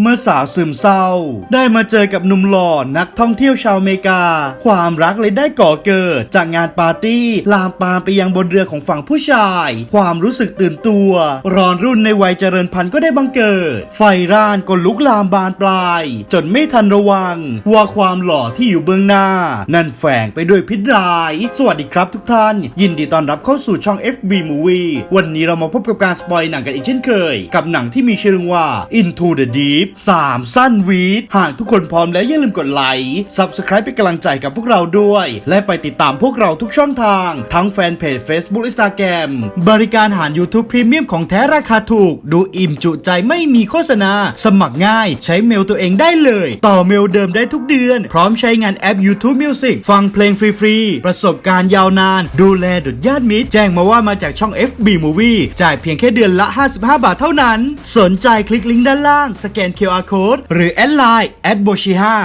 เมื่อสาวซึมเศร้า ได้มาเจอกับหนุ่มหล่อนักท่องเที่ยวชาวอเมริกา ความรักเลยได้ก่อเกิด จากงานปาร์ตี้ ลามปามไปยังบนเรือของฝั่งผู้ชาย ความรู้สึกตื่นตัว ร้อนรุ่นในวัยเจริญพันธุ์ก็ได้บังเกิด ไฟร่านก็ลุกลามบานปลาย จนไม่ทันระวัง ว่าความหล่อที่อยู่เบื้องหน้า นั่นแฝงไปด้วยพิษร้าย สวัสดีครับทุกท่าน ยินดีต้อนรับเข้าสู่ช่อง FB Movie วันนี้เรามาพบกับการสปอยหนังกันอีกเช่นเคย กับหนังที่มีชื่อว่า Into the Deep 3 สั้นวีดหากทุกคนพร้อมแล้วอย่าลืมกดไลค์ Subscribe เป็นกำลังใจกับพวกเราด้วย และไปติดตามพวกเราทุกช่องทาง ทั้งแฟนเพจ Facebook Instagram บริการหาร YouTube Premium ของแท้ราคาถูก ดูอิ่มจุใจไม่มีโฆษณา สมัครง่าย ใช้เมลตัวเองได้เลย ต่อเมลเดิมได้ทุกเดือน พร้อมใช้งานแอป YouTube Music ฟังเพลงฟรีๆ ประสบการณ์ยาวนาน ดูแลดุดญาติมิตรแจ้งมาว่ามาจากช่อง FB Movie จ่ายเพียงแค่เดือนละ 55 บาทเท่านั้น สนใจคลิกลิงก์ด้านล่าง สแกน QR Code หรือแอดไลน์แอดโบชิฮา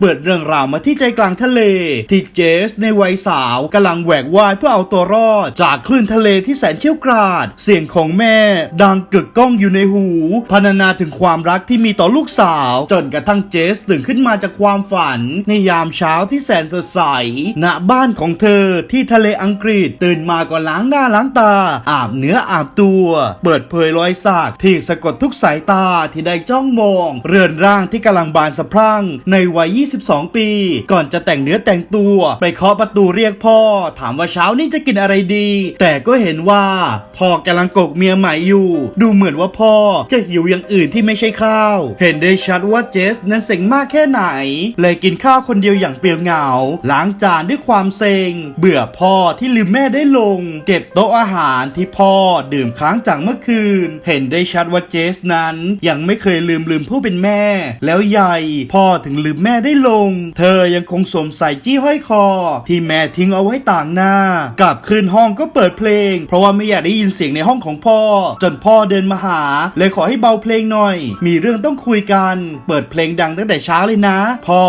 เปิดเรื่องราวมาที่ใจกลางทะเล ที่เจสในวัยสาวกำลังแหวกว่ายเพื่อเอาตัวรอด จากคลื่นทะเลที่แสนเชี่ยวกราด เสียงของแม่ ดังกึกก้องอยู่ในหู พรรณนาถึงความรักที่มีต่อลูกสาว จนกระทั่งเจสตื่นขึ้นมาจากความฝัน ในยามเช้าที่แสนสดใสณบ้านของเธอที่ทะเลอังกฤษตื่นมาก็ล้างหน้าล้างตา อาบเนื้ออาบตัว เปิดเผยรอยสักที่สะกดทุกสายตาที่ได้จ้องมอง เรือนร่างที่กำลังบานสะพรั่งในวัย22 ปี ก่อนจะแต่งเนื้อแต่งตัว ไปเคาะประตูเรียกพ่อ ถามว่าเช้านี้จะกินอะไรดี แต่ก็เห็นว่า พ่อกำลังกกเมียใหม่อยู่ ดูเหมือนว่าพ่อจะหิวอย่างอื่นที่ไม่ใช่ข้าว เห็นได้ชัดว่าเจสนั้นเซ็งมากแค่ไหน เลยกินข้าวคนเดียวอย่างเปลี่ยวเหงา ล้างจานด้วยความเซ็ง เบื่อพ่อที่ลืมแม่ได้ลง เก็บโต๊ะอาหารที่พ่อดื่มค้างจากเมื่อคืน เห็นได้ชัดว่าเจสนั้น ยังไม่เคยลืมลืมผู้เป็นแม่ แล้วใหญ่พ่อถึงลืมแม่ได้ลง เธอยังคงสวมใส่จี้ห้อยคอ ที่แม่ทิ้งเอาไว้ต่างหน้า กลับคืนห้องก็เปิดเพลง เพราะว่าไม่อยากได้ยินเสียงในห้องของพ่อ จนพ่อเดินมาหา เลยขอให้เบาเพลงหน่อย มีเรื่องต้องคุยกัน เปิดเพลงดังตั้งแต่เช้าเลยนะ พ่อ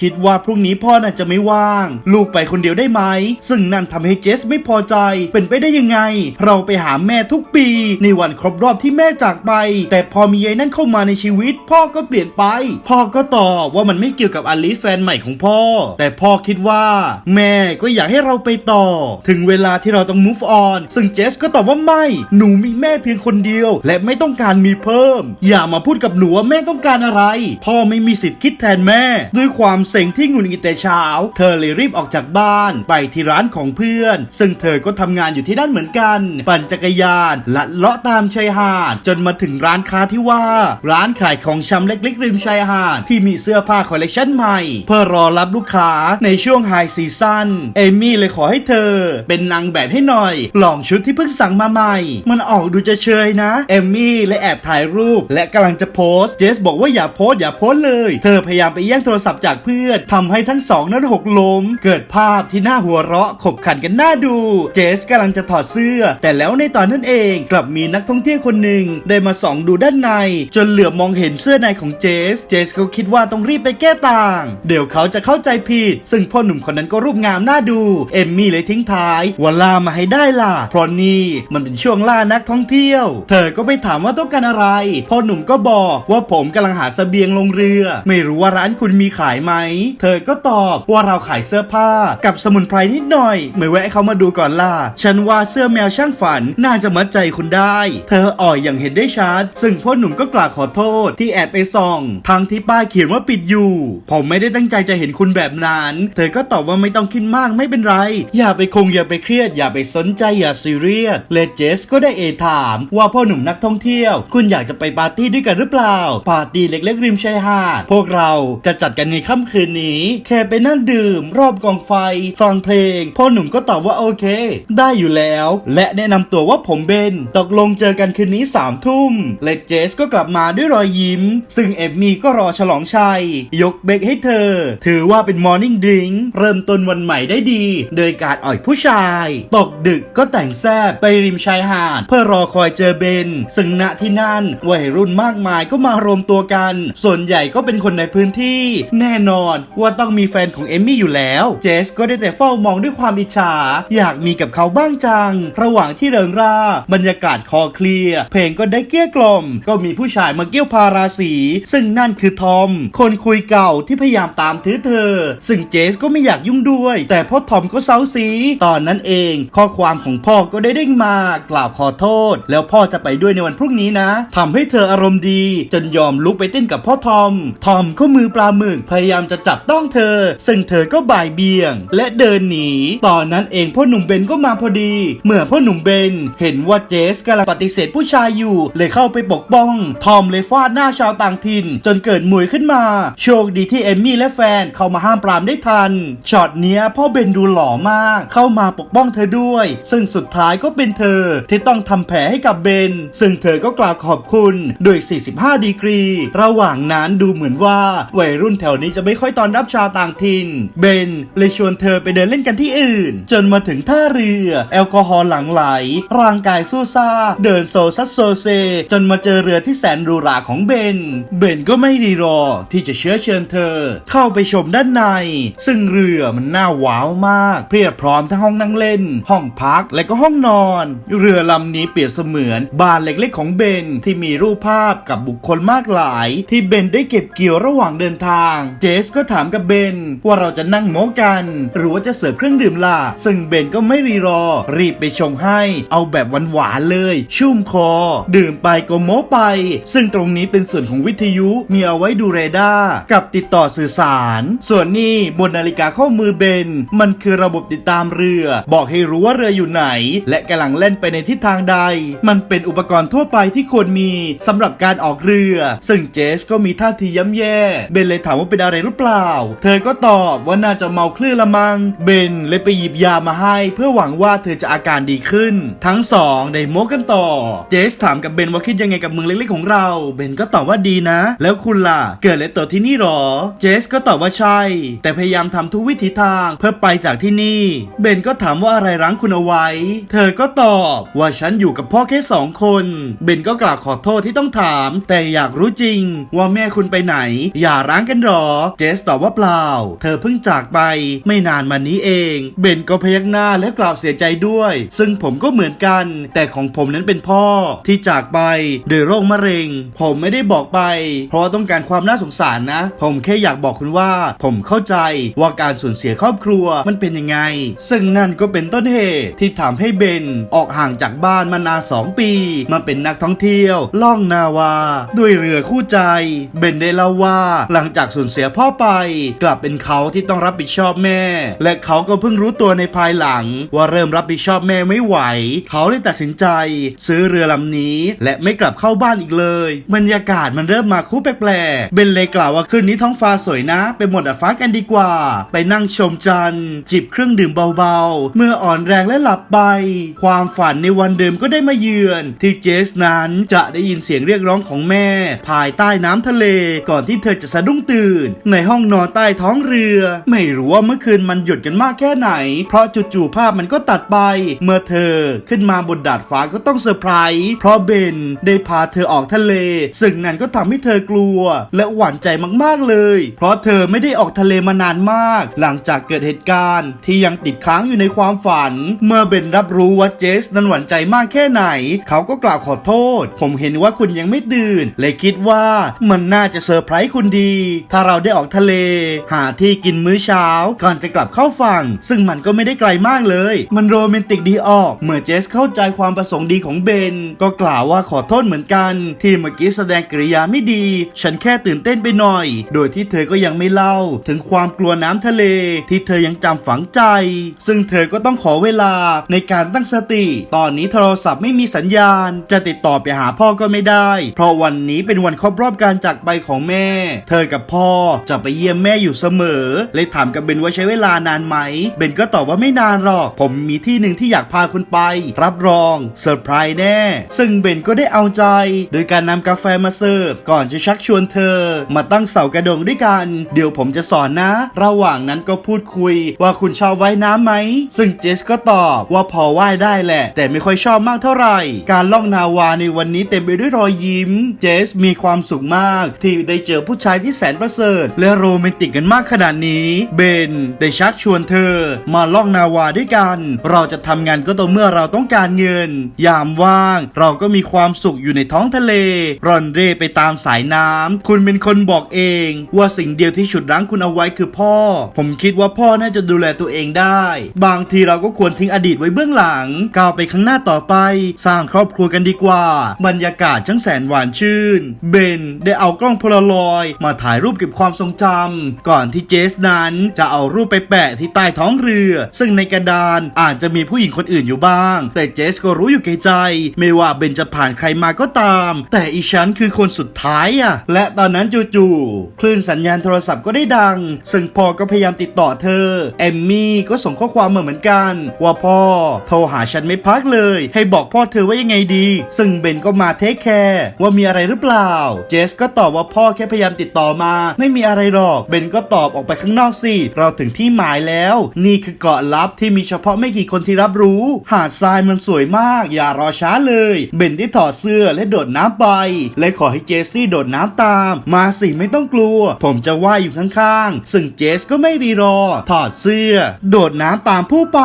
คิดว่าพรุ่งนี้พ่อน่าจะไม่ว่าง ลูกไปคนเดียวได้ไหม ซึ่งนั่นทำให้เจสไม่พอใจ เป็นไปได้ยังไง เราไปหาแม่ทุกปี ในวันครบรอบที่แม่จากไป แต่พอมียายนั่นเข้ามาในชีวิต พ่อก็เปลี่ยนไป พ่อก็ตอบว่ามันไม่เกี่ยวกับอลิสแฟนใหม่ของพ่อ แต่พ่อคิดว่า แม่ก็อยากให้เราไปต่อ ถึงเวลาที่เราต้อง move on ซึ่งเจสก็ตอบว่าไม่ หนูมีแม่เพียงคนเดียว และไม่ต้องการมีเพิ่ม อย่ามาพูดกับหนูว่าแม่ต้องการอะไร พ่อไม่มีสิทธิ์คิดแทนแม่ ด้วยความเซ็งที่หงุดหงิดแต่เช้า เธอเลยรีบออกจากบ้าน ไปที่ร้านของเพื่อน ซึ่งเธอก็ทำงานอยู่ที่นั่นเหมือนกัน ปั่นจักรยานลัดเลาะตามชายหาด จนมาถึงร้านค้าที่ว่า ร้านขายของชำเล็กๆริมชายหาดที่มีเสื้อผ้าคอลเลคชันใหม่ เพื่อรอรับลูกค้าในช่วงไฮซีซั่นเอมี่เลยขอให้เธอ เป็นนางแบบให้หน่อย ลองชุดที่เพิ่งสั่งมาใหม่ มันออกดูจะเชยนะ เอมี่เลยแอบถ่ายรูป และกำลังจะโพสเจสบอกว่าอย่าโพสอย่าโพสเลย เธอพยายามไปแย่งโทรศัพท์จากเพื่อนทำให้ทั้งสองนั้นหกล้ม เกิดภาพที่น่าหัวเราะขบขันกันน่าดู เจสกำลังจะถอดเสื้อ แต่แล้วในตอนนั้นเองกลับมีนักท่องเที่ยวคนหนึ่งได้มาส่องดูด้านใน จนเหลือบมองเห็นเสื้อในของเจส เจสเขาคิดว่าต้องรีบไปแก้ต่างเดี๋ยวเขาจะเข้าใจผิด ซึ่งพ่อหนุ่มคนนั้นก็รูปงามน่าดู เอมมี่เลยทิ้งท้ายว่าล่ามาให้ได้ล่ะ เพราะนี่มันเป็นช่วงล่านักท่องเที่ยว เธอก็ไปถามว่าต้องการอะไร พ่อหนุ่มก็บอกว่าผมกำลังหาเสบียงลงเรือ ไม่รู้ว่าร้านคุณมีขายไหม เธอก็ตอบว่าเราขายเสื้อผ้ากับสมุนไพรนิดหน่อย ไม่แวะเขามาดูก่อนล่ะ ฉันว่าเสื้อแมวช่างฝันน่าจะมัดใจคุณได้ เธออ่อยอย่างเห็นได้ชัด ซึ่งพ่อหนุ่มก็กล่าวขอโทษที่แอบไปส่อง ทางที่ป้ายเขียนว่าปิดอยู่ผมไม่ได้ตั้งใจจะเห็นคุณแบบนั้น เธอก็ตอบว่าไม่ต้องคิดมากไม่เป็นไร อย่าไปคงอย่าไปเครียด อย่าไปสนใจอย่าซีเรียสเลดเจสก็ได้เอถามว่าพ่อหนุ่มนักท่องเที่ยว คุณอยากจะไปปาร์ตี้ด้วยกันหรือเปล่า ปาร์ตี้เล็กๆริมชายหาด พวกเราจะจัดกันในค่ำคืนนี้ แค่ไปนั่งดื่ม รอบกองไฟ ฟังเพลง พ่อหนุ่มก็ตอบว่าโอเค ได้อยู่แล้ว และแนะนำตัวว่าผมเบน ตกลงเจอกันคืนนี้สามทุ่มเลดเจสก็กลับมาด้วยรอยยิ้ม ซึ่งเอมมี่ก็รอฉลองชัย ยกเบล็กๆ ให้เธอ ถือว่าเป็นมอร์นิ่งดริงเริ่มต้นวันใหม่ได้ดี โดยการอ่อยผู้ชาย ตกดึกก็แต่งแซบไปริมชายหาด เพื่อรอคอยเจอเบน ซึ่งณที่นั่น วัยรุ่นมากมายก็มารวมตัวกัน ส่วนใหญ่ก็เป็นคนในพื้นที่ แน่นอนว่าต้องมีแฟนของเอมมี่อยู่แล้ว เจสก็ได้แต่เฝ้ามองด้วยความอิจฉา อยากมีกับเขาบ้างจัง ระหว่างที่เริงร่า บรรยากาศคอเคลียร์เพลงก็ได้เกลี้ยกล่อม ก็มีผู้ชายมาเกี้ยวพาราสี ซึ่งนั่นคือทอม คนคุยเก่าที่พยายามตามถือเธอ ซึ่งเจสก็ไม่อยากยุ่งด้วย แต่พ่อทอมก็เซาซี ตอนนั้นเอง ข้อความของพ่อก็ได้เด้งมากล่าวขอโทษ แล้วพ่อจะไปด้วยในวันพรุ่งนี้นะทำให้เธออารมณ์ดี จนยอมลุกไปเต้นกับพ่อทอม ทอมก็มือปลาหมึกพยายามจะจับต้องเธอ ซึ่งเธอก็บ่ายเบี่ยง และเดินหนี ตอนนั้นเองพ่อหนุ่มเบนก็มาพอดี เมื่อพ่อหนุ่มเบน เห็นว่าเจสกำลังปฏิเสธผู้ชายอยู่ เลยเข้าไปปกป้อง ทอมเลยฟาดหน้าชาวต่างถิ่น จนเกิดมวยขึ้นมา โชคดีที่เอมมี่และแฟนเข้ามาห้ามปรามได้ทัน ช็อตเนี้ยพ่อเบนดูหล่อมาก เข้ามาปกป้องเธอด้วย ซึ่งสุดท้ายก็เป็นเธอที่ต้องทำแผลให้กับเบน ซึ่งเธอก็กล่าวขอบคุณโดย 45 ดีกรี ระหว่างนั้นดูเหมือนว่าวัยรุ่นแถวนี้จะไม่ค่อยตอนรับชาวต่างถิ่น เบนเลยชวนเธอไปเดินเล่นกันที่อื่น จนมาถึงท่าเรือ แอลกอฮอล์หลั่งไหล ร่างกายสู้ซ่า เดินโซซัสโซเซ จนมาเจอเรือที่แสนรูหราของเบน เบนก็ไม่รีรอที่จะเชื้อเชิญเธอเข้าไปชมด้านใน ซึ่งเรือมันน่าว้าวมากเพียบพร้อมทั้งห้องนั่งเล่น ห้องพักและก็ห้องนอน เรือลำนี้เปรียบเสมือนบ้านเล็กๆของเบนที่มีรูปภาพกับบุคคลมากหลาย ที่เบนได้เก็บเกี่ยวระหว่างเดินทาง เจสก็ถามกับเบนว่าเราจะนั่งโม้กัน หรือว่าจะเสิร์ฟเครื่องดื่มล่ะซึ่งเบนก็ไม่รีรอ รีบไปชงให้ เอาแบบหวานๆเลย ชุ่มคอ ดื่มไปก็โม้ไป ซึ่งตรงนี้เป็นส่วนของวิทยุมีเอาไว้ดูเรดาร์กับติดต่อสื่อสาร ส่วนนี้บนนาฬิกาข้อมือเบน มันคือระบบติดตามเรือ บอกให้รู้ว่าเรืออยู่ไหน และกำลังเล่นไปในทิศทางใด มันเป็นอุปกรณ์ทั่วไปที่ควรมีสำหรับการออกเรือ ซึ่งเจสก็มีท่าทีย้ำแย่ เบนเลยถามว่าเป็นอะไรหรือเปล่า เธอก็ตอบว่าน่าจะเมาคลื่นละมัง เบนเลยไปหยิบยามาให้ เพื่อหวังว่าเธอจะอาการดีขึ้น ทั้งสองได้โม้กันต่อ เจสถามกับเบนว่าคิดยังไงกับเมืองเล็กๆของเรา เบนก็ตอบว่าดีนะ แล้วคุณล่ะ เกิดและโตที่นี่หรอเจสก็ตอบว่าใช่ แต่พยายามทำทุกวิถีทางเพื่อไปจากที่นี่ เบนก็ถามว่าอะไรรั้งคุณเอาไว้ เธอก็ตอบว่าฉันอยู่กับพ่อแค่สองคน เบนก็กล่าวขอโทษที่ต้องถาม แต่อยากรู้จริง ว่าแม่คุณไปไหน อย่าร้างกันหรอ เจสตอบว่าเปล่า เธอเพิ่งจากไปไม่นานมานี้เอง เบนก็พยักหน้าและกล่าวเสียใจด้วย ซึ่งผมก็เหมือนกัน แต่ของผมนั้นเป็นพ่อที่จากไปด้วยโรคมะเร็ง ผมไม่ได้บอกไป เพราะต้องการความน่าสงสารนะ ผมแค่อยากบอกคุณว่า ผมเข้าใจว่าการสูญเสียครอบครัวมันเป็นยังไง ซึ่งนั่นก็เป็นต้นเหตุที่ทำให้เบนออกห่างจากบ้านมานานสองปี มาเป็นนักท่องเที่ยว ล่องนาวา ด้วยเรือคู่ใจ เบนได้เล่าว่าหลังจากสูญเสียพ่อไป กลับเป็นเขาที่ต้องรับผิดชอบแม่ และเขาก็เพิ่งรู้ตัวในภายหลัง ว่าเริ่มรับผิดชอบแม่ไม่ไหว เขาได้ตัดสินใจ ซื้อเรือลำนี้ และไม่กลับเข้าบ้านอีกเลย บรรยากาศมันเริ่มมาคู่แปลกๆเบนเลยกล่าวว่าคืนนี้ท้องฟ้าสวยนะไปหมดดาดฟ้ากันดีกว่า ไปนั่งชมจันทร์จิบเครื่องดื่มเบาๆ เมื่ออ่อนแรงและหลับไป ความฝันในวันเดิมก็ได้มาเยือน ที่เจสนั้นจะได้ยินเสียงเรียกร้องของแม่ ภายใต้น้ำทะเลก่อนที่เธอจะสะดุ้งตื่น ในห้องนอนใต้ท้องเรือ ไม่รู้ว่าเมื่อคืนมันหยุดกันมากแค่ไหน เพราะจู่ๆภาพมันก็ตัดไป เมื่อเธอขึ้นมาบนดาดฟ้าก็ต้องเซอร์ไพรส์เพราะเบนได้พาเธอออกทะเล ซึ่งนั่นก็ทำให้เธอกลัว และหวั่นใจมากๆเลยเพราะเธอไม่ได้ออกทะเลมานานมาก หลังจากเกิดเหตุการณ์ที่ยังติดค้างอยู่ในความฝัน เมื่อเบนรับรู้ว่าเจสนั้นหวั่นใจมากแค่ไหน เขาก็กล่าวขอโทษ ผมเห็นว่าคุณยังไม่ตื่น เลยคิดว่ามันน่าจะเซอร์ไพรส์คุณดี ถ้าเราได้ออกทะเล หาที่กินมื้อเช้า ก่อนจะกลับเข้าฝั่ง ซึ่งมันก็ไม่ได้ไกลมากเลย มันโรแมนติกดีออก เมื่อเจสเข้าใจความประสงค์ดีของเบน ก็กล่าวว่าขอโทษเหมือนกัน ที่เมื่อกี้แสดงกริยาไม่ดี ฉันแค่ตื่นเต้นไปหน่อย โดยที่เธอก็ยังไม่เล่า ถึงความกลัวน้ำทะเล ที่เธอยังจำฝังใจ ซึ่งเธอก็ต้องขอเวลาในการตั้งสติ ตอนนี้โทรศัพท์ไม่มีสัญญาณ จะติดต่อไปหาพ่อก็ไม่ได้ เพราะวันนี้เป็นวันครบรอบการจากไปของแม่ เธอกับพ่อจะไปเยี่ยมแม่อยู่เสมอ เลยถามกับเบนว่าใช้เวลานานไหม เบนก็ตอบว่าไม่นานหรอก ผมมีที่หนึ่งที่อยากพาคุณไป รับรองเซอร์ไพรส์แน่ ซึ่งเบนก็ได้เอาใจ โดยการนำกาแฟมาเสิร์ฟก่อนจะชักชวนเธอ มาตั้งเสากระโดงด้วยกัน เดี๋ยวผมจะสอนนะ ระหว่างนั้นก็พูดคุย ว่าคุณชอบว่ายน้ำไหม ซึ่งเจสก็ตอบว่าพอว่ายได้แหละ แต่ไม่ค่อยชอบมากเท่าไหร่ การล่องนาวาในวันนี้เต็มไปด้วยรอยยิ้ม เจสมีความสุขมาก ที่ได้เจอผู้ชายที่แสนประเสริฐ และโรแมนติกกันมากขนาดนี้ เบนได้ชักชวนเธอ มาล่องนาวาด้วยกัน เราจะทำงานก็ต่อเมื่อเราต้องการเงิน ยามว่าง เราก็มีความสุขอยู่ในท้องทะเล ร่อนเร่ไปตามสายน้ำคุณเป็นคนบอกเองว่าสิ่งเดียวที่ฉุดรั้งคุณเอาไว้คือพ่อ ผมคิดว่าพ่อน่าจะดูแลตัวเองได้ บางทีเราก็ควรทิ้งอดีตไว้เบื้องหลัง ก้าวไปข้างหน้าต่อไป สร้างครอบครัวกันดีกว่า บรรยากาศช่างแสนหวานชื่น เบนได้เอากล้องโพลารอยด์มาถ่ายรูปเก็บความทรงจำก่อนที่เจสนั้นจะเอารูปไปแปะที่ใต้ท้องเรือ ซึ่งในกระดานอาจจะมีผู้หญิงคนอื่นอยู่บ้าง แต่เจสก็รู้อยู่แก่ใจ ไม่ว่าเบนจะผ่านใครมาก็ตาม แต่อีฉันคือคนสุดท้ายอะและตอนนั้นจู่ๆคลื่นสัญญาณโทรศัพท์ก็ได้ดัง ซึ่งพ่อก็พยายามติดต่อเธอ เอมมี่ก็ส่งข้อความมาเหมือนกัน ว่าพ่อโทรหาฉันไม่พักเลย ให้บอกพ่อเธอว่ายังไงดี ซึ่งเบนก็มาเทคแคร์ว่ามีอะไรหรือเปล่า เจสก็ตอบว่าพ่อแค่พยายามติดต่อมา ไม่มีอะไรหรอกเบนก็ตอบออกไปข้างนอกสิเราถึงที่หมายแล้ว นี่คือเกาะลับที่มีเฉพาะไม่กี่คนที่รับรู้ หาดทรายมันสวยมาก อย่ารอช้าเลย เบนได้ถอดเสื้อและโดดน้ำไป และขอให้เจสซี่โดดน้ำตาม มาสิไม่ต้องกลัวผมจะว่ายอยู่ข้างๆ ซึ่งเจสก็ไม่รีรอ ถอดเสื้อ โดดน้ำตามผู้ไป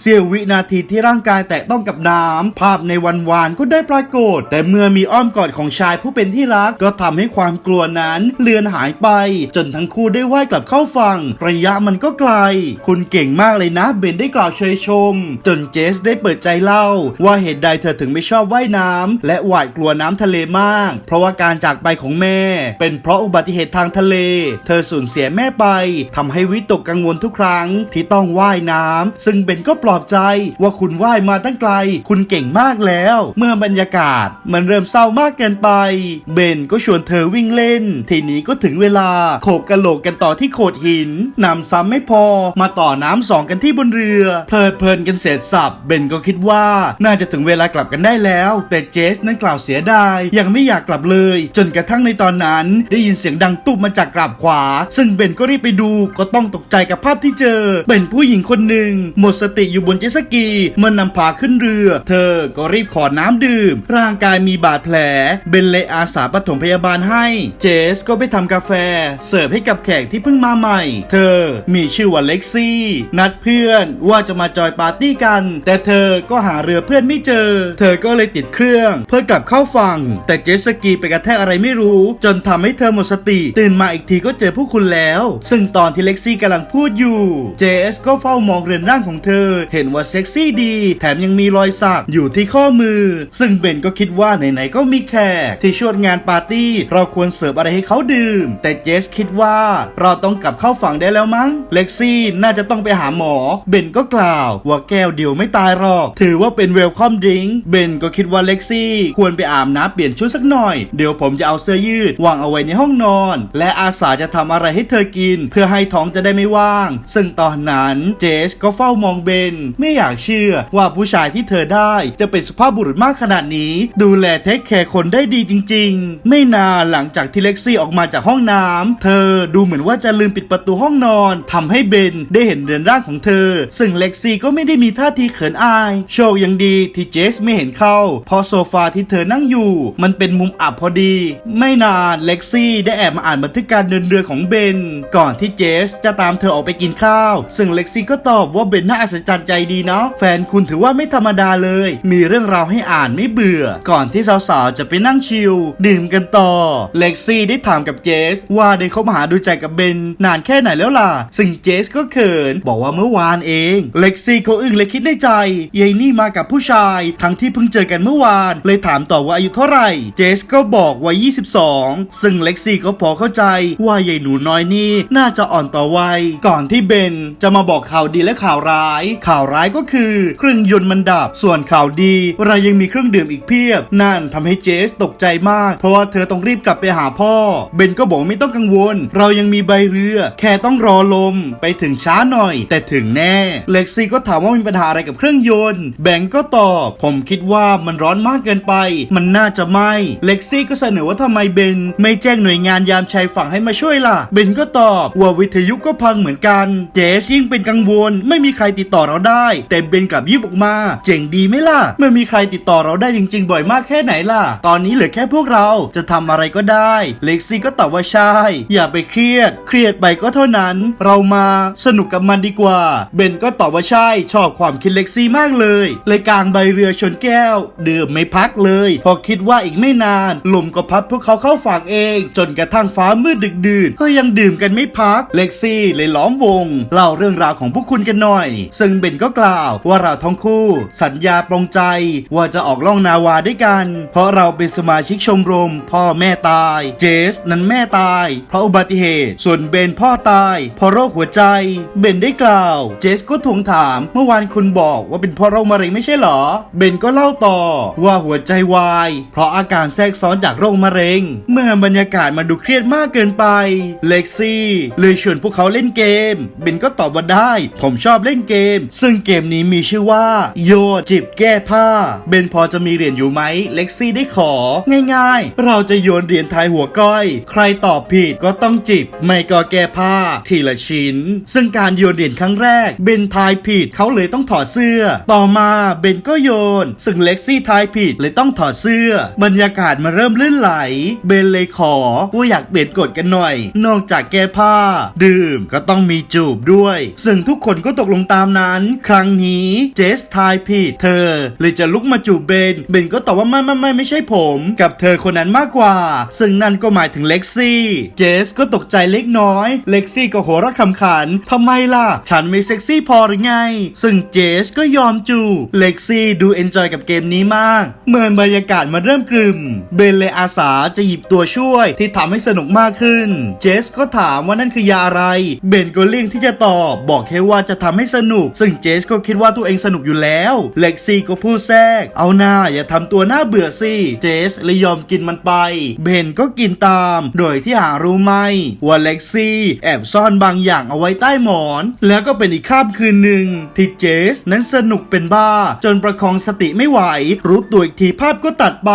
เสี้ยววินาทีที่ร่างกายแตะต้องกับน้ำ ภาพในวันวานก็ได้ปรากฏ แต่เมื่อมีอ้อมกอดของชายผู้เป็นที่รักก็ทำให้ความกลัวนั้นเลือนหายไป จนทั้งคู่ได้ว่ายกลับเข้าฝั่ง ระยะมันก็ไกล คุณเก่งมากเลยนะเบนได้กล่าวเชยชม จนเจสได้เปิดใจเล่า ว่าเหตุใดเธอถึงไม่ชอบว่ายน้ำและหวาดกลัวน้ำทะเลมาก เพราะว่าการจากไปของแม่ เป็นเพราะอุบัติเหตุทางทะเลเธอสูญเสียแม่ไปทำให้วิตกกังวลทุกครั้งที่ต้องว่ายน้ำซึ่งเบนก็ปลอบใจว่าคุณว่ายมาตั้งไกล คุณเก่งมากแล้ว เมื่อบรรยากาศ มันเริ่มเศร้ามากเกินไป เบนก็ชวนเธอวิ่งเล่น ทีนี้ก็ถึงเวลาโขกกระโหลกกันต่อที่โขดหินนำซ้ำไม่พอมาต่อน้ำสองกันที่บนเรือเพลิดเพลินกันเสร็จสับเบนก็คิดว่าน่าจะถึงเวลากลับกันได้แล้ว แต่เจสนั้นกล่าวเสียดายยังไม่อยากกลับเลย จนกระทั่งในตอนนั้นได้ยินเสียงดังตุ๊บมาจากกราบขวา ซึ่งเบนก็รีบไปดูก็ต้องตกใจกับภาพที่เจอ เป็นผู้หญิงคนหนึ่งหมดสติอยู่บนเจสกีเมื่อนำพาขึ้นเรือ เธอก็รีบขอน้ำดื่ม ร่างกายมีบาดแผล เบนเลยอาสาปฐมพยาบาลให้ เจสก็ไปทำกาแฟ เสิร์ฟให้กับแขกที่เพิ่งมาใหม่ เธอมีชื่อว่าเล็กซี่ นัดเพื่อนว่าจะมาจอยปาร์ตี้กัน แต่เธอก็หาเรือเพื่อนไม่เจอ เธอก็เลยติดเครื่อง เพื่อกลับเข้าฝั่ง แต่เจสกีไปกระแทกอะไรไม่รู้ จนทำให้เธอหมดสติตื่นมาอีกทีก็เจอผู้คุณแล้ว ซึ่งตอนที่เล็กซี่กำลังพูดอยู่เจสก็เฝ้ามองเรือนร่างของเธอ เห็นว่าเซ็กซี่ดี แถมยังมีรอยสักอยู่ที่ข้อมือ ซึ่งเบนก็คิดว่าไหนๆก็มีแขกที่ชวนงานปาร์ตี้ เราควรเสิร์ฟอะไรให้เขาดื่ม แต่เจสคิดว่าเราต้องกลับเข้าฝั่งได้แล้วมั้ง เล็กซี่น่าจะต้องไปหาหมอ เบนก็กล่าว ว่าแก้วเดียวไม่ตายหรอก ถือว่าเป็นเวลคอมดริงเบนก็คิดว่าเล็กซี่ ควรไปอาบน้ำเปลี่ยนชุดสักหน่อย เดี๋ยวผมจะเอาเสื้อยืดวางเอาไว้ในห้องนอน และและอาสาจะทำอะไรให้เธอกิน เพื่อให้ท้องจะได้ไม่ว่าง ซึ่งตอนนั้นเจสก็เฝ้ามองเบน ไม่อยากเชื่อว่าผู้ชายที่เธอได้จะเป็นสุภาพบุรุษมากขนาดนี้ ดูแลเทคแคร์คนได้ดีจริง ๆ ไม่นานหลังจากที่เล็กซี่ออกมาจากห้องน้ำเธอดูเหมือนว่าจะลืมปิดประตูห้องนอนทำให้เบนได้เห็นเรือนร่างของเธอ ซึ่งเล็กซี่ก็ไม่ได้มีท่าทีเขินอาย โชคยังดีที่เจสไม่เห็นเข้าเพราะโซฟาที่เธอนั่งอยู่ มันเป็นมุมอับพอดี ไม่นานเล็กซี่ได้แอบมาอ่านบันทึกการเดินเรือของเบน ก่อนที่เจสจะตามเธอออกไปกินข้าว ซึ่งเล็กซี่ก็ตอบว่าเบนน่าอัศจรรย์ใจดีเนาะแฟนคุณถือว่าไม่ธรรมดาเลย มีเรื่องราวให้อ่านไม่เบื่อ ก่อนที่สาวๆจะไปนั่งชิลดื่มกันต่อ เล็กซี่ได้ถามกับเจส ว่าได้เข้ามาหาดูใจกับเบน นานแค่ไหนแล้วล่ะ ซึ่งเจสก็เขิน บอกว่าเมื่อวานเองเล็กซี่เขาอึ้งเลยคิดในใจยายนี่มากับผู้ชาย ทั้งที่เพิ่งเจอกันเมื่อวาน เลยถามต่อว่าอายุเท่าไหร่ เจสก็บอกว่า 22 ซึ่งเล็กซี่ก็พอเข้าใจว่ายายหนูน้อยนี่น่าจะอ่อนต่อวัย ก่อนที่เบนจะมาบอกข่าวดีและข่าวร้าย ข่าวร้ายก็คือเครื่องยนต์มันดับ ส่วนข่าวดี เรายังมีเครื่องดื่มอีกเพียบ นั่นทำให้เจสตกใจมาก เพราะว่าเธอต้องรีบกลับไปหาพ่อ เบนก็บอกไม่ต้องกังวล เรายังมีใบเรือ แค่ต้องรอลม ไปถึงช้าหน่อย แต่ถึงแน่ เล็กซี่ก็ถามว่ามีปัญหาอะไรกับเครื่องยนต์ แบงก์ก็ตอบ ผมคิดว่ามันร้อนมากเกินไป มันน่าจะไหมเล็กซี่ก็เสนอว่าทำไมเบนไม่แจ้งหน่วยงานยามชายฝั่งให้มาช่วยล่ะ เบนก็ตอบว่าวิทยุก็พังเหมือนกัน เจสยิ่งเป็นกังวล ไม่มีใครติดต่อเราได้ แต่เบนกลับยิบออกมา เจ๋งดีไหมล่ะเมื่อมีใครติดต่อเราได้จริง ๆ บ่อยมากแค่ไหนล่ะ ตอนนี้เหลือแค่พวกเราจะทำอะไรก็ได้ เล็กซี่ก็ตอบว่าใช่ อย่าไปเครียด เครียดไปก็เท่านั้น เรามาสนุกกับมันดีกว่า เบนก็ตอบว่าใช่ ชอบความคิดเล็กซี่มากเลยเลยกลางใบเรือชนแก้ว ดื่มไม่พักเลย พอคิดว่าอีกไม่นาน ลมก็พัดพวกเขาเข้าฝั่งเอง จนกระทั่งฟ้ามืดดึกดื่นก็ยังดื่มกันไม่พัก เล็กซี่เลยล้อมวงเล่าเรื่องราวของพวกคุณกันหน่อย ซึ่งเบนก็กล่าวว่าเราทั้งคู่ สัญญาปรงใจ ว่าจะออกล่องนาวาด้วยกัน เพราะเราเป็นสมาชิกชมรม พ่อแม่ตาย เจสนั้นแม่ตาย เพราะอุบัติเหตุ ส่วนเบนพ่อตายเพราะโรคหัวใจ เบนได้กล่าว เจสก็ทวงถามเมื่อวานคุณบอกว่าเป็นเพราะโรคมะเร็งไม่ใช่เหรอ เบนก็เล่าต่อว่าหัวใจวาย เพราะอาการแทรกซ้อนจากโรคมะเร็ง เมื่อบรรยากาศมาดูเครียดมากเกินไปเล็กซี่เลยชวนพวกเขาเล่นเกม เบนก็ตอบว่าได้ ผมชอบเล่นเกม ซึ่งเกมนี้มีชื่อว่า โยนจิบแก้ผ้า เบนพอจะมีเหรียญอยู่ไหมเล็กซี่ได้ขอ ง่ายๆ เราจะโยนเหรียญทายหัวก้อย ใครตอบผิดก็ต้องจิบ ไม่ก็แก้ผ้า ทีละชิ้น ซึ่งการโยนเหรียญครั้งแรก เบนทายผิดเขาเลยต้องถอดเสื้อ ต่อมาเบนก็โยน ซึ่งเล็กซี่ทายผิดเลยต้องถอดเสื้อ บรรยากาศมาเริ่มลื่นไหล เบนเลยขอว่าอยากเปลี่ยนกฎกันหน่อย นอกจากแก้ผ้า ดื่มก็ต้องมีจูบด้วย ซึ่งทุกคนก็ตกลงตามนั้น ครั้งนี้เจสทายผิดเธอ เลยจะลุกมาจูบเบน เบนก็ตอบว่าไม่ไม่ไม่ไม่ใช่ผม กับเธอคนนั้นมากกว่า ซึ่งนั่นก็หมายถึงเล็กซี่เจสก็ตกใจเล็กน้อย เล็กซี่ก็โหระคำขันทำไมล่ะ ฉันไม่เซ็กซี่พอหรือไง ซึ่งเจสก็ยอมจูบเล็กซี่ดูเอนจอยกับเกมนี้มากเมื่อบรรยากาศมันเริ่มกรึมเบนเลยอาสาจะหยิบตัวช่วยที่ทำให้สนุกมากขึ้น เจสก็ถามว่านั่นคือยาอะไร เบนก็เลี่ยงที่จะตอบ บอกแค่ว่าจะทำให้สนุก ซึ่งเจสก็คิดว่าตัวเองสนุกอยู่แล้ว เล็กซี่ก็พูดแทรก เอาหน้าอย่าทำตัวหน่าเบื่อสิ เจสเลยยอมกินมันไป เบนก็กินตาม โดยที่หารู้ไหมว่าเล็กซี่แอบซ่อนบางอย่างเอาไว้ใต้หมอน แล้วก็เป็นอีกข้ามคืนหนึ่งที่เจสนั้นสนุกเป็นบ้า จนประคองสติไม่ไหว รู้ตัวอีกทีภาพก็ตัดไป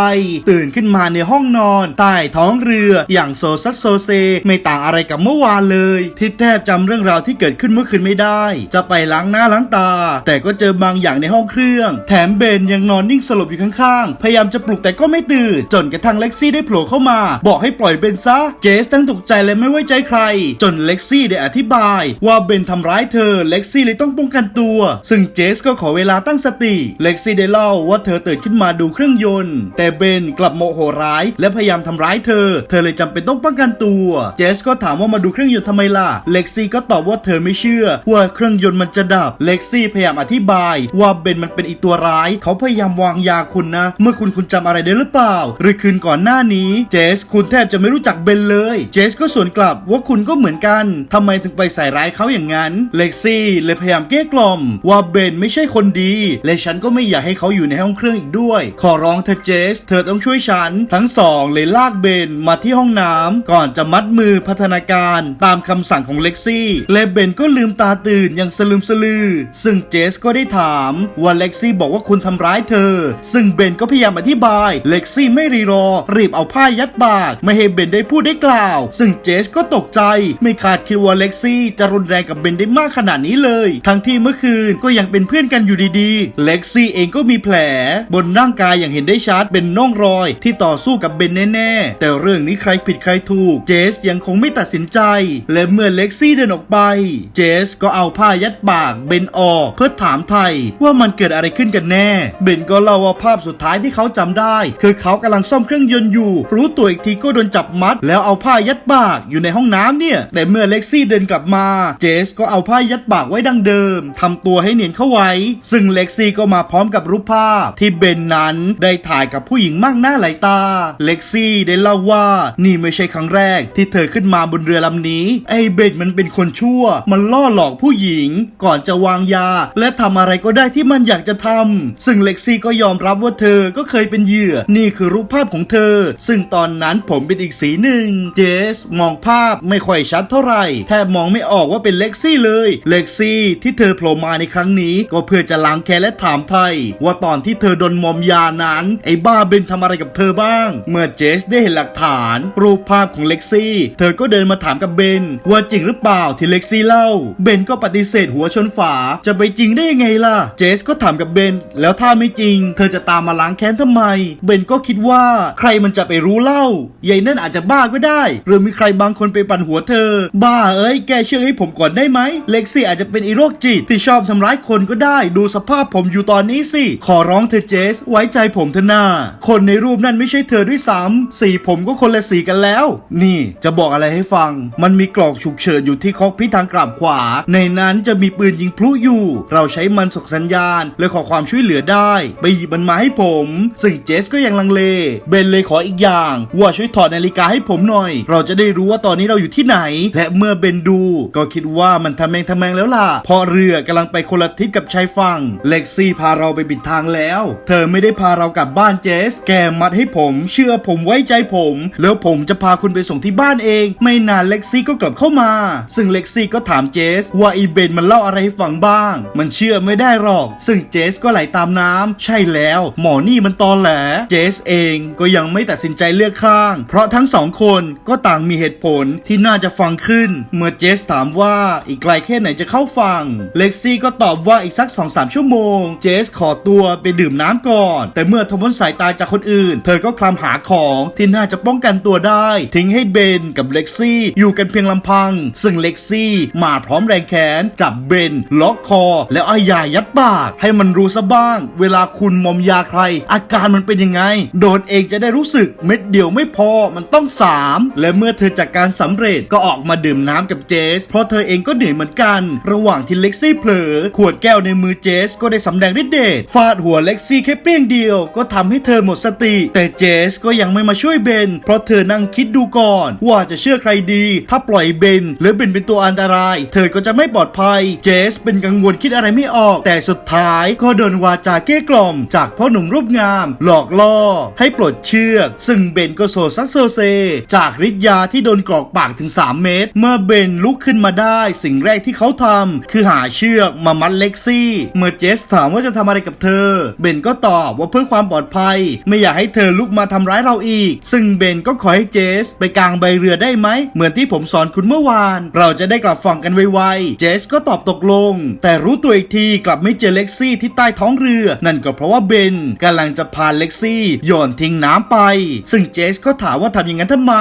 ตื่นขึ้นมาในห้องนอน ใต้ท้องเรืออย่างโซซัสโซเซไม่ต่างอะไรกับเมื่อวานเลย ที่แทบจำเรื่องราวที่เกิดขึ้นเมื่อคืนไม่ได้ จะไปล้างหน้าล้างตา แต่ก็เจอบางอย่างในห้องเครื่อง แถมเบนยังนอนนิ่งสลบอยู่ข้างๆ พยายามจะปลุกแต่ก็ไม่ตื่น จนกระทั่งเล็กซี่ได้โผล่เข้ามา บอกให้ปล่อยเบนซะ เจสตั้งตกใจและไม่ไว้ใจใคร จนเล็กซี่ได้อธิบาย ว่าเบนทำร้ายเธอ เล็กซี่เลยต้องป้องกันตัว ซึ่งเจสก็ขอเวลาตั้งสติ เล็กซี่ได้เล่าว่าเธอตื่นขึ้นมาดูเครื่องยนต์ แต่เบนกลับโมโหร้าย และพยายามทำร้ายเธอ เธอเลยจำเป็นต้องป้องกันตัว เจสก็ถามว่ามาดูเครื่องยนต์ทำไมล่ะ เล็กซี่ก็ตอบว่าเธอไม่เชื่อ ว่าเครื่องยนต์มันจะดับ เล็กซี่พยายามอธิบาย ว่าเบนมันเป็นอีกตัวร้าย เขาพยายามวางยาคุณนะ เมื่อคุณคุณจำอะไรได้หรือเปล่า หรือคืนก่อนหน้านี้ เจสคุณแทบจะไม่รู้จักเบนเลย เจสก็สวนกลับว่าคุณก็เหมือนกันทำไมถึงไปใส่ร้ายเขาอย่างนั้น เล็กซี่เลยพยายามเกลี้ยกล่อม ว่าเบนไม่ใช่คนดี และฉันก็ไม่อยากให้เขาอยู่ในห้องเครื่องอีกด้วย ขอร้องเธอเจส เธอต้องช่วยฉัน ทั้งสองเลยลากเบนมาที่ห้องน้ำก่อน่อนจะมัดมือพัฒนาการตามคำสั่งของเล็กซี่ และเบนก็ลืมตาตื่นอย่างสลืมสลือ ซึ่งเจสก็ได้ถามว่าเล็กซี่บอกว่าคุณทำร้ายเธอ ซึ่งเบนก็พยายามอธิบาย เล็กซี่ไม่รีรอ รีบเอาผ้ายัดปากไม่ให้เบนได้พูดได้กล่าว ซึ่งเจสก็ตกใจ ไม่คาดคิดว่าเล็กซี่จะรุนแรงกับเบนได้มากขนาดนี้เลย ทั้งที่เมื่อคืนก็ยังเป็นเพื่อนกันอยู่ดีๆ เล็กซี่เองก็มีแผล บนร่างกายอย่างเห็นได้ชัดเป็นน่องรอย ที่ต่อสู้กับเบนแน่ๆ แต่เรื่องนี้ใครผิดใครถูกเจสยังคงไม่ตัดสินใจ และเมื่อเล็กซี่เดินออกไป เจสก็เอาผ้ายัดปากเบนออกเพื่อถามไทยว่ามันเกิดอะไรขึ้นกันแน่ เบนก็เล่าว่าภาพสุดท้ายที่เขาจำได้ คือเขากำลังซ่อมเครื่องยนต์อยู่ รู้ตัวอีกทีก็โดนจับมัด แล้วเอาผ้ายัดปากอยู่ในห้องน้ำเนี่ย แต่เมื่อเล็กซี่เดินกลับมา เจสก็เอาผ้ายัดปากไว้ดังเดิมทำตัวให้เนียนเข้าไว้ ซึ่งเล็กซี่ก็มาพร้อมกับรูปภาพ ที่เบนนั้นได้ถ่ายกับผู้หญิงมากหน้าหลายตา เล็กซี่ได้เล่าว่านี่ไม่ใช่ครั้งแรกที่เธอขึ้นมาบนเรือลำนี้ ไอเบนมันเป็นคนชั่ว มันล่อหลอกผู้หญิง ก่อนจะวางยา และทำอะไรก็ได้ที่มันอยากจะทำซึ่งเล็กซี่ก็ยอมรับว่าเธอก็เคยเป็นเหยื่อ นี่คือรูปภาพของเธอ ซึ่งตอนนั้นผมเป็นอีกสีหนึ่ง เจส มองภาพไม่ค่อยชัดเท่าไหร่แทบมองไม่ออกว่าเป็นเล็กซี่เลย เล็กซี่ที่เธอโผล่มาในครั้งนี้ ก็เพื่อจะล้างแค้นและถามไทย ว่าตอนที่เธอโดนมอมยานั้น ไอ้บ้าเบนทำอะไรกับเธอบ้าง เมื่อเจสได้เห็นหลักฐาน รูปภาพของเล็กซี่ เธอก็เดินมาถามกับเบน ว่าจริงหรือเปล่าที่เล็กซี่เล่า เบนก็ปฏิเสธหัวชนฝา จะไปจริงได้ยังไงล่ะ เจสก็ถามกับเบน แล้วถ้าไม่จริง เธอจะตามมาล้างแค้นทำไม เบนก็คิดว่าใครมันจะไปรู้เล่ายายนั่นอาจจะบ้าก็ได้ หรือมีใครบางคนไปปั่นหัวเธอ บ้าเอ้ย แกเชื่อให้ผมก่อนได้ไหม เล็กซี่อาจจะเป็นอีโรคจิตที่ชอบทำร้ายคนก็ได้ ดูสภาพผมอยู่ตอนนี้สิ ขอร้องเธอเจส ไว้ใจผมเถอะนาคนในรูปนั่นไม่ใช่เธอด้วยซ้ำสีผมก็คนละสีกันแล้วนี่จะบอกอะไรให้ฟัง มันมีกล่องฉุกเฉินอยู่ที่คอกพิทางกราบขวา ในนั้นจะมีปืนยิงพลุอยู่ เราใช้มันส่งสัญญาณ และขอความช่วยเหลือได้ ไปหยิบมันมาให้ผม ซึ่งเจสก็ยังลังเล เบนเลยขออีกอย่าง ว่าช่วยถอดนาฬิกาให้ผมหน่อย เราจะได้รู้ว่าตอนนี้เราอยู่ที่ไหน และเมื่อเบนดู ก็คิดว่ามันทำแมงทำแมงแล้วล่ะพราะเรือกำลังไปคนละทิศกับชายฝั่งเล็กซี่พาเราไปปิดทางแล้ว เธอไม่ได้พาเรากลับบ้านเจส แกมัดให้ผม เชื่อผมไว้ใจผม แล้วผมจะพาคุณไปส่งที่บ้านเอง ไม่นานเล็กซี่ก็กลับเข้ามา ซึ่งเล็กซี่ก็ถามเจส ว่าอีเบนมันเล่าอะไรให้ฟังบ้าง มันเชื่อไม่ได้หรอก ซึ่งเจสก็ไหลตามน้ำใช่แล้ว หมอนี่มันตอนแหลเจสเองก็ยังไม่ตัดสินใจเลือกข้าง เพราะทั้งสองคนก็ต่างมีเหตุผลที่น่าจะฟังขึ้น เมื่อเจสถามว่าอีกไกลแค่ไหนจะเข้าฟัง เล็กซี่ก็ตอบว่าอีกสัก2อสชั่วโมง เจสขอตัวไปดื่มน้ำก่อน แต่เมื่อทนพ้นสายตาจากคนอื่น เธอก็คลำหาของที่น่าจะป้องกันตัวได้ ทิ้งให้เบนกับเล็กซี่อยู่กันเพียงลำพัง ซึ่งเล็กซี่มาพร้อมแรงแขน จับเบนล็อกคอ แล้วอายายัดปาก ให้มันรู้ซะบ้าง เวลาคุณมอมยาใคร อาการมันเป็นยังไง โดนเองจะได้รู้สึกเม็ดเดียวไม่พอมันต้องสามและเมื่อเธอจากการสำเร็จก็ออกมาดื่มน้ำกับเจส เพราะเธอเองก็เหนื่อยเหมือนกัน ระหว่างที่เล็กซี่เผลอขวดแก้วในมือเจส ก็ได้สำแดงฤทธิ์เดชฟาดหัวเล็กซี่แค่เปรี้ยงเดียว ก็ทำให้เธอหมดสติ แต่เจสก็ยังไม่มาช่วยเบน เพราะเธอนั่งคิดดูก่อนว่าจะเชื่อใครดี ถ้าปล่อยเบน หรือเบนเป็นตัวอันตราย เธอก็จะไม่ปลอดภัย เจสเป็นกังวลคิดอะไรไม่ออก แต่สุดท้ายก็โดนวาจาเกลี้ยกล่อม จากพ่อหนุ่มรูปงาม หลอกล่อ ให้ปลดเชือก ซึ่งเบนก็โซซัสโซเซ จากฤทธิ์ยาที่โดนกรอกปากถึง 3 เม็ดเมื่อเบนลุกขึ้นมาได้ สิ่งแรกที่เขาทำคือหาเชือกมามัดเล็กซี่ เมื่อเจสถามว่าจะทำอะไรกับเธอ เบนก็ตอบว่าเพื่อความปลอดภัย ไม่อยากให้เธอลุกมาทำร้ายเราอีก ซึ่งเบนก็ขอให้เจสไปกลางใบเรือได้ไหม เหมือนที่ผมสอนคุณเมื่อวาน เราจะได้กลับฝั่งกันไวๆ เจสก็ตอบตกลง แต่รู้ตัวอีกทีกลับไม่เจอเล็กซี่ที่ใต้ท้องเรือ นั่นก็เพราะว่าเบนกำลังจะพาเล็กซี่โยนทิ้งน้ำไป ซึ่งเจสก็ถามว่าทำอย่างนั้นทำไม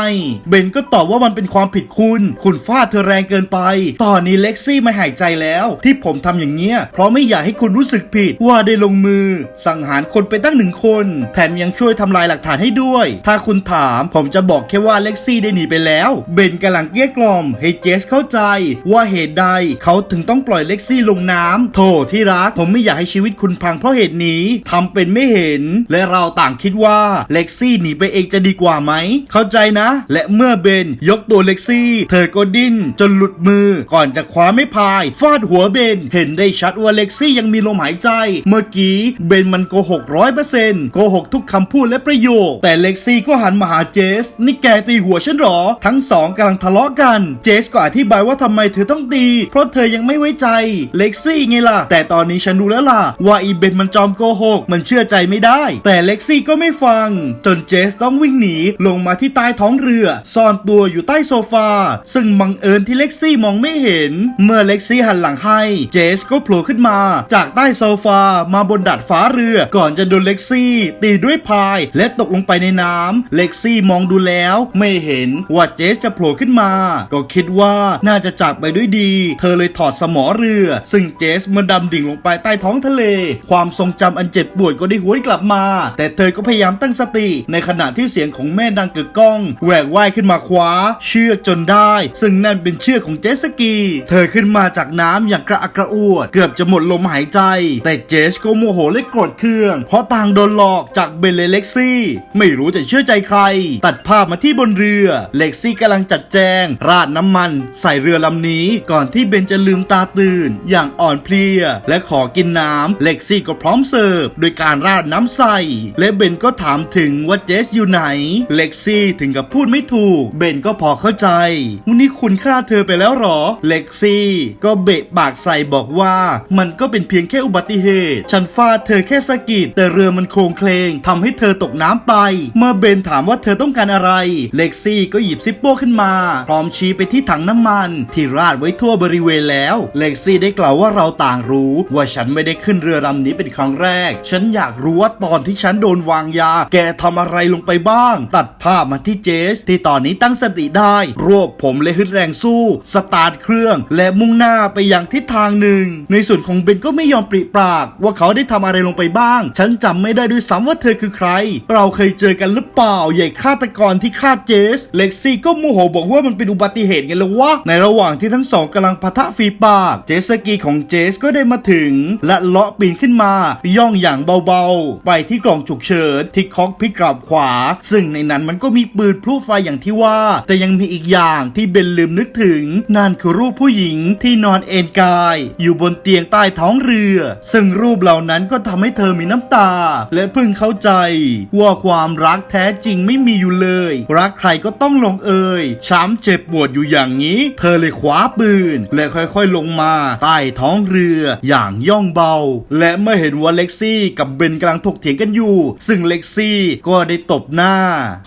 เบนก็ตอบว่ามันเป็นความผิดคุณ คุณฟาดเธอแรงเกินไป ตอนนี้เล็กซี่ไม่หายใจแล้ว ที่ผมทำอย่างเงี้ย เพราะไม่อยากให้คุณรู้สึกผิดว่าได้ลงมือ สังหารคนไปตั้งหนึ่งคน แถมยังช่วยทำลายหลักฐานให้ด้วย ถ้าคุณถามผมจะบอกแค่ว่าเล็กซี่ได้หนีไปแล้ว เบนกำลังเกลี้ยกล่อมให้เจสเข้าใจว่าเหตุใดเขาถึงต้องปล่อยเล็กซี่ลงน้ำโธ่ที่รักผมไม่อยากให้ชีวิตคุณพังเพราะเหตุนี้ทำเป็นไม่เห็น และเราต่างคิดว่าเล็กซี่หนีไปเองจะดีกว่าไหม เข้าใจนะ และเมื่อเบนยกตัวเล็กซี่ เธอก็ดิ้นจนหลุดมือก่อนจะคว้าไม่พาย ฟาดหัวเบน เห็นได้ชัดว่าเล็กซี่ยังมีลมหายใจ เมื่อกี้เบนมันโกหกร้อยเปอร์เซ็นต์โกหกทุกคำพูดและประโยค แต่เล็กซี่ก็หันมาหาเจส นี่แกตีหัวัวฉันหรอ ทั้งสองกำลังทะเลาะกัน เจสก็อธิบายว่าทำไมเธอต้องตี เพราะเธอยังไม่ไว้ใจ เล็กซี่ไงล่ะ แต่ตอนนี้ฉันรู้แล้วล่ะ ว่าอีเบนมันจอมโกหก มันเชื่อใจไม่ได้ แต่เล็กซี่ก็ไม่ฟัง จนเจสต้องวิ่งหนีลงมาที่ใต้ท้องเรือ ซ่อนตัวอยู่ใต้โซฟา ซึ่งบังเอิญที่เล็กซี่มองไม่เห็น เมื่อเล็กซี่หันหลังให้ เจสก็โผล่ขึ้นมา จากใต้โซฟามาบนดาดฟ้าเรือ ก่อนจะโดนเล็กซี่ ตีด้วยพายและตกลงไปในน้ำเล็กซี่มองดูแล้วไม่เห็นว่าเจสจะโผล่ขึ้นมา ก็คิดว่าน่าจะจากไปด้วยดี เธอเลยถอดสมอเรือ ซึ่งเจสมันดำดิ่งลงไปใต้ท้องทะเล ความทรงจำอันเจ็บปวดก็ได้หวนกลับมา แต่เธอก็พยายามตั้งสติ ในขณะที่เสียงของแม่ดังกึกก้องแหวกว่ายขึ้นมาคว้า เชือกจนได้ ซึ่งนั่นเป็นเชือกของเจสกี เธอขึ้นมาจากน้ำอย่างกระอักกระอ่วดเกือบจะหมดลมหายใจ แต่เจสก็โมโหและโกรธเคือง เพราะต่างโดนหลอกจากเบลเลเล็กซี่ ไม่รู้จะเชื่อใจใคร ตัดภาพมาที่บนเรือเล็กซี่กำลังจัดแจง ราดน้ำมัน ใส่เรือลำนี้ ก่อนที่เบนจะลืมตาตื่น อย่างอ่อนเพลีย และขอกินน้ำเล็กซี่ก็พร้อมเสิร์ฟโดยการราดน้ำใส่ และเบนก็ถามถึงว่าเจสอยู่ไหน เล็กซี่ถึงกับพูดไม่ถูก เบนก็พอเข้าใจวันนี้คุณฆ่าเธอไปแล้วหรอ เล็กซี่ก็เบะปากใส่บอกว่า มันก็เป็นเพียงแค่อุบัติเหตุ ฉันฟาดเธอแค่สะกิดแต่เรือมันโครงเคลงทำให้เธอตกน้ำไป เมื่อเบนถามว่าเธอต้องการอะไร เล็กซี่ก็หยิบซิปโป้ขึ้นมา พร้อมชี้ไปที่ถังน้ำมัน ที่ราดไว้ทั่วบริเวณแล้ว เล็กซี่ได้กล่าวว่าเราต่างรู้ ว่าฉันไม่ได้ขึ้นเรือลำนี้เป็นครั้งแรก ฉันอยากรู้ว่าตอนที่ฉันโดนวางยา แกทำอะไรลงไปบ้าง ตัดภาพมาที่เจส ที่ตอนนี้ตั้งสติได้รวบผมและฮึดแรงสู้ สตาร์ทเครื่อง และมุ่งหน้าไปยังทิศทางหนึ่ง ในส่วนของเบนก็ไม่ยอมปริปาก ว่าเขาได้ทำอะไรลงไปบ้าง ฉันจำไม่ได้ด้วยซ้ำว่าเธอคือใคร เราเคยเจอกันหรือเปล่าใหญ่ฆาตกรที่ฆ่าเจสเล็กซี่ก็โมโหบอกว่ามันเป็นอุบัติเหตุไงล่ะวะ ในระหว่างที่ทั้งสองกำลังปะทะฝีปาก เจสกีของเจสก็ได้มาถึง และเลาะปีนขึ้นมา ย่องอย่างเบาๆ ไปที่กล่องฉุกเฉินที่คอกพิกกลับขวา ซึ่งในนั้นมันก็มีปืนพลุไฟอย่างที่ว่า แต่ยังมีอีกอย่างที่เบนลืมนึกถึง นั่นคือรูปผู้หญิงที่นอนเอนกาย อยู่บนเตียงใต้ท้องเรือ ซึ่งรูปเหล่านั้นก็ทำให้เธอมีน้ำตา และเพิ่งเข้าใจ ว่าความรักแท้จริงไม่มีอยู่เลย รักใครก็ต้องลงเอยช้ำเจ็บปวดอยู่อย่างนี้ เธอเลยคว้าปืน และค่อยๆลงมาใต้ท้องเรืออย่างย่องเบา และเมื่อเห็นว่าเล็กซี่กับเบนกำลังถกเถียงกันอยู่ ซึ่งเล็กซี่ก็ได้ตบหน้า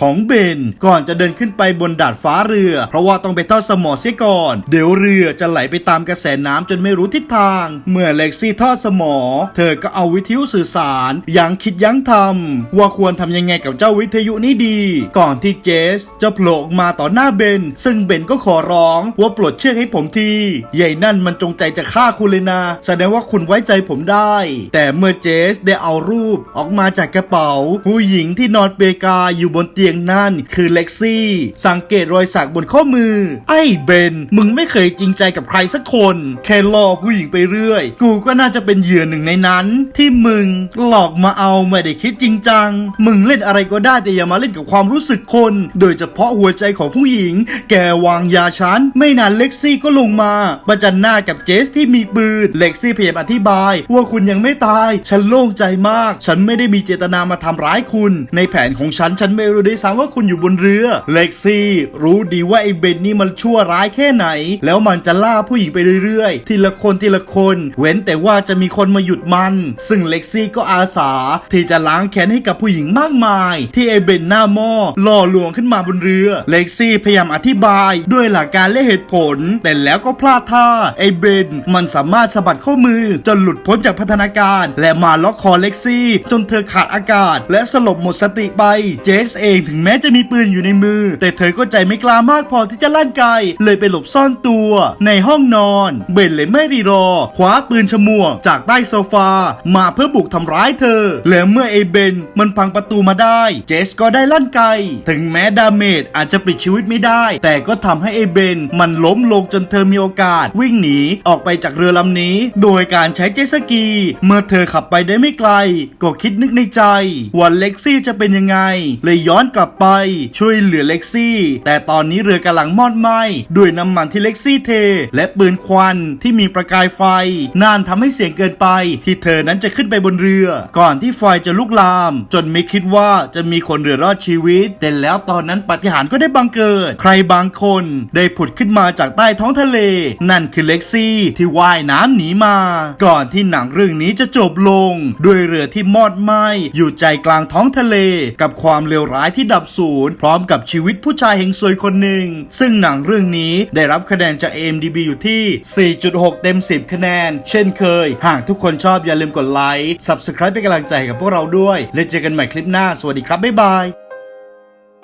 ของเบนก่อนจะเดินขึ้นไปบนดาดฟ้าเรือ เพราะว่าต้องไปทอดสมอเสียก่อน เดี๋ยวเรือจะไหลไปตามกระแสน้ำจนไม่รู้ทิศทาง เมื่อเล็กซี่ทอดสมอ เธอก็เอาวิทยุสื่อสารยังคิดยั้งทำว่าควรทำยังไงกับเจ้าวิทยุนี้ดี ก่อนที่เจส จะโผล่ออกมาต่อหน้าเบน ซึ่งเบนก็ขอร้องว่าปลดเชือกให้ผมทีใหญ่นั่นมันจงใจจะฆ่าคุณเลยนะแสดงว่าคุณไว้ใจผมได้ แต่เมื่อเจสได้เอารูปออกมาจากกระเป๋า ผู้หญิงที่นอนเปกาอยู่บนเตียงนั่นคือเล็กซี่ สังเกตรอยสักบนข้อมือ ไอ้เบน มึงไม่เคยจริงใจกับใครสักคน แค่ล่อผู้หญิงไปเรื่อย กูก็น่าจะเป็นเหยื่อหนึ่งในนั้น ที่มึงหลอกมาเอาไม่ได้คิดจริงจัง มึงเล่นอะไรก็ได้แต่อย่ามาเล่นกับความรู้สึกคน โดยเฉเพาะหัวใจของผู้หญิง แกวางยาฉัน ไม่นานเล็กซี่ก็ลงมาประจันหน้ากับเจสที่มีปืน เล็กซี่พยายามอธิบาย ว่าคุณยังไม่ตาย ฉันโล่งใจมาก ฉันไม่ได้มีเจตนามาทำร้ายคุณ ในแผนของฉันฉันไม่รู้ด้วยซ้ำว่าคุณอยู่บนเรือ เล็กซี่รู้ดีว่าไอ้เบนนี่มันชั่วร้ายแค่ไหน แล้วมันจะล่าผู้หญิงไปเรื่อยๆ ทีละคนทีละคน เว้นแต่ว่าจะมีคนมาหยุดมัน ซึ่งเล็กซี่ก็อาสาที่จะล้างแค้นให้กับผู้หญิงมากมาย ที่ไอ้เบนหน้าหม้อล่อลวงขึ้นมาบนเรือ เล็กซี่พยายามอธิบายด้วยหลักการและเหตุผล แต่แล้วก็พลาดท่า ไอ้เบนมันสามารถสะบัดข้อมือ จนหลุดพ้นจากพัฒนาการ และมาล็อกคอเล็กซี่ จนเธอขาดอากาศ และสลบหมดสติไป เจสเองถึงแม้จะมีปืนอยู่ในมือ แต่เธอก็ใจไม่กล้ามากพอที่จะลั่นไกเลยไปหลบซ่อนตัว ในห้องนอน เบนเลยไม่รีรอ คว้าปืนฉมวกจากใต้โซฟา มาเพื่อบุกทำร้ายเธอ และเมื่อไอ้เบนมันพังประตูมาได้ เจสก็ได้ลั่นไกถึงแม้ดาเมจอาจจะปิดชีวิตไม่ได้ แต่ก็ทำให้ไอเบนมันล้มลงจนเธอมีโอกาส วิ่งหนีออกไปจากเรือลำนี้ โดยการใช้เจสกี เมื่อเธอขับไปได้ไม่ไกล ก็คิดนึกในใจว่าเล็กซี่จะเป็นยังไง เลยย้อนกลับไปช่วยเหลือเล็กซี่ แต่ตอนนี้เรือกำลังมอดไหม้ด้วยน้ำมันที่เล็กซี่เท และปืนควันที่มีประกายไฟนานทำให้เสี่ยงเกินไป ที่เธอนั้นจะขึ้นไปบนเรือ ก่อนที่ไฟจะลุกลาม จนไม่คิดว่าจะมีคนเหลือรอดชีวิตแต่แล้วตอนนั้นปฏิหารก็ได้บังเกิด ใครบางคนได้ผุดขึ้นมาจากใต้ท้องทะเล นั่นคือเล็กซี่ที่ว่ายน้ำหนีมา ก่อนที่หนังเรื่องนี้จะจบลง ด้วยเรือที่มอดไหม้อยู่ใจกลางท้องทะเล กับความเลวร้ายที่ดับสูญพร้อมกับชีวิตผู้ชายเฮงซวยคนหนึ่ง ซึ่งหนังเรื่องนี้ได้รับคะแนนจาก AMDB อยู่ที่ 4.6 เต็ม 10 คะแนน เช่นเคย หากทุกคนชอบอย่าลืมกดไลค์ Subscribe เป็นกำลังใจให้กับพวกเราด้วย และเจอกันใหม่คลิปหน้า สวัสดีครับ บ๊ายบาย